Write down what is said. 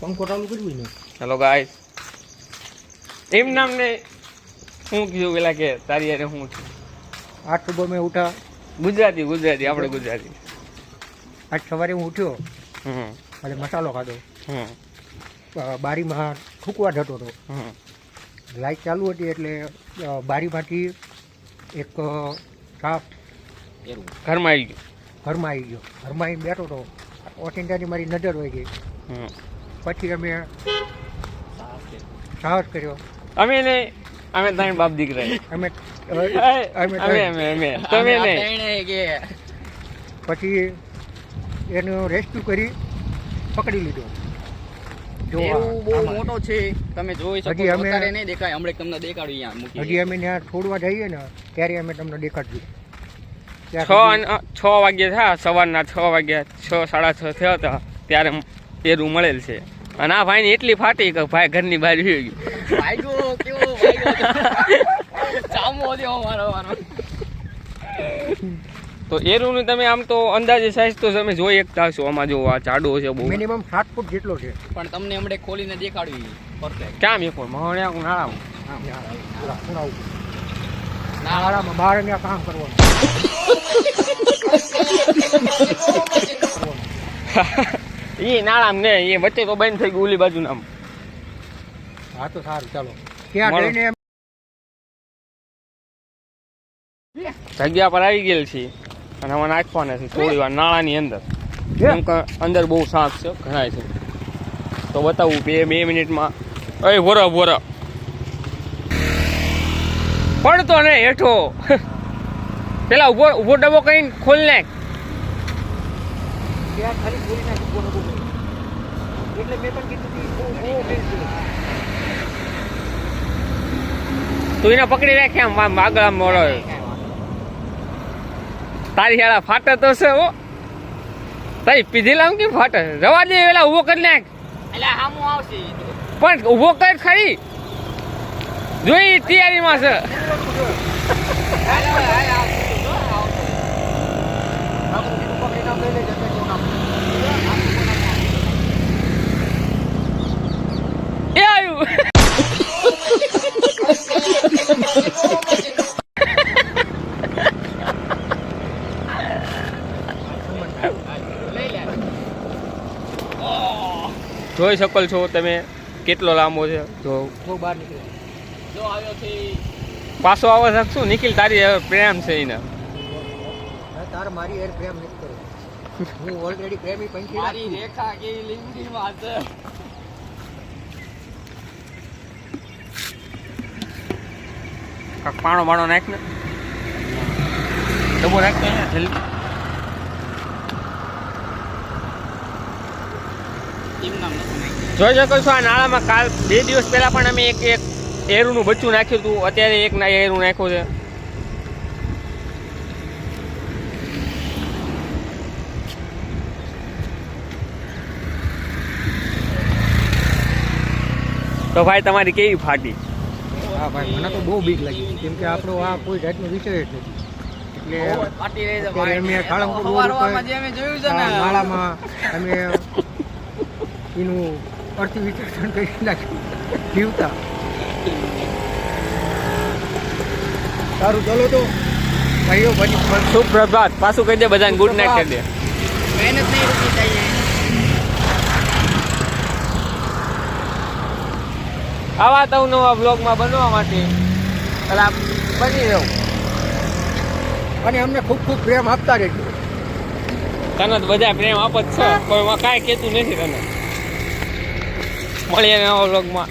પંખો ચાલુ કરવી ને હેલો ગાય એમ નામ ને શું કીધું પેલા કે તારી યારે હું છું? આઠ સુબહ મેં ઉઠા. ગુજરાતી ગુજરાતી આપણે ગુજરાતી. આજ સવારે હું ઉઠ્યો. હમ. અને મસાલો ખાધો. હમ. બારીમાં થૂકવા જતો હતો. હમ. લાઈટ ચાલુ હતી એટલે બારીમાંથી એક સાફ સાપ ઘરમાં આવી ગયો? ઘરમાં આવી ગયો. ઘરમાં આવીને બેઠો હતો ઓચિંતાની મારી નજર હોય ગઈ. પછી અમે સાહસ કર્યો. અમે ને અમે ત્રણ બાપ દીકરા. અમે અમે અમે અમે તમે ને. પછી એનું રેસ્ક્યુ કરી પકડી લીધો. જો બહુ આમાં. મોટો છે. તમે જોઈ શકો હજી અમે- નહીં દેખાય. હમણાં તમને દેખાડું અહીંયા મૂકી હજી અમે ત્યાં છોડવા જઈએ ને ત્યારે અમે તમને દેખાડશું છ છ વાગ્યા થયા સવારના છ વાગ્યા છ સાડા છ થયા હતા. ત્યારે એરું મળેલ છે. અને આ ભાઈ એટલી ફાટી કે ભાઈ ઘરની બહાર ગયું. તો એરું તમે આમ તો અંદાજે સાઈઝ તો તમે જોઈ શકતા છો આમાં જો આ જાડો છે બહુ. મિનિમમ 7 ફૂટ જેટલો છે. પણ તમને હમણાં ખોલીને દેખાડવી પરફેક્ટ ક્યાં મેં પણ મહોણ્યા નાળામાં ખૂણા ઉપર. નાળામાં બહાર ને કામ કરવાનું. એ નાળામાં ને એ વચ્ચે તો બંધ થઈ ગયું ઓલી બાજુ નામ હા તો સારું ચાલો. ત્યાં જઈને જગ્યા પર આવી ગયેલ છે અને હવે નાખવાના છે થોડી વાર નાળાની અંદર. કેમ કે અંદર બહુ સાફ છે ઘણા છે. તો બતાવું બે બે મિનિટમાં. અય વોરા વોરા પડતો ને હેઠો. પેલા ઊભો ઊભો ડબ્બો કઈ ખોલ નાખ. ત્યાં ખાલી પૂરી નાખી બોલો બોલો. એટલે મેં પણ કીધું કે બહુ બહુ છે. તું એને પકડી રાખે આમ આગળ આમ મોડો તારી શાળા ફાટે તો છે ઓ તારી પીધેલા આમ કેમ ફાટે? રવા દે પેલા ઊભો કરી નાખ. એટલે હામું આવશે પણ ઊભો કર ખરી જોઈ તૈયારીમાં છે. હાલ, હાલ, હાલ, આવશે. જો, આવશે. આપણે કીધું પકડી નાખ, લઈ લેજે, એટલે કોણ આપણે. એ આવ્યું જોઈ શકો છો તમે કેટલો લાંબો છે જો બહુ બહાર નીકળે જો આવ્યો છે પાછો આવે શકશું નિખિલ તારી પ્રેમ છે એને તાર મારી હેર પ્રેમ નથી હું ઓલરેડી પ્રેમી પંખી મારી રેખા કેવી લીમડીમાં છે. કાક પાણો માણો નાખ ને. ડબો નાખ ને જલ્દી. જોઈ શકો છો આ નાળામાં કાલ બે દિવસ પહેલા પણ અમે એક એક એરુનું બચ્ચું નાખ્યું હતું. અત્યારે એક ના એરું નાખ્યું છે. તો ભાઈ તમારી કેવી ફાટી? હા ભાઈ મને તો બહુ બીક લાગી. કેમ કે આપણો આ કોઈ જાતનો વિષય જ નથી. એટલે ફાટી રહી છે ભાઈ. અમે સવાર રોડ જે અમે જોયું છે ને માળામાં અમે એનું અર્થી વિશ્લેષણ કરી નાખ્યું. જીવતા સારું ચલો તો. ભાઈઓ બની સુપ્રભાત પાછું કહી દે બધાને ગુડ નાઇટ કહી દે. મહેનત નહીં રૂકી જાય. આવા તો નવા બ્લોગમાં બનવા માટે પેલા બની રહું. અને અમને ખૂબ ખૂબ પ્રેમ આપતા રહેજો. તને તો બધા પ્રેમ આપત જ છે. કોઈ કાંઈ કહેતું નથી તને. મળીએ નવા બ્લોગમાં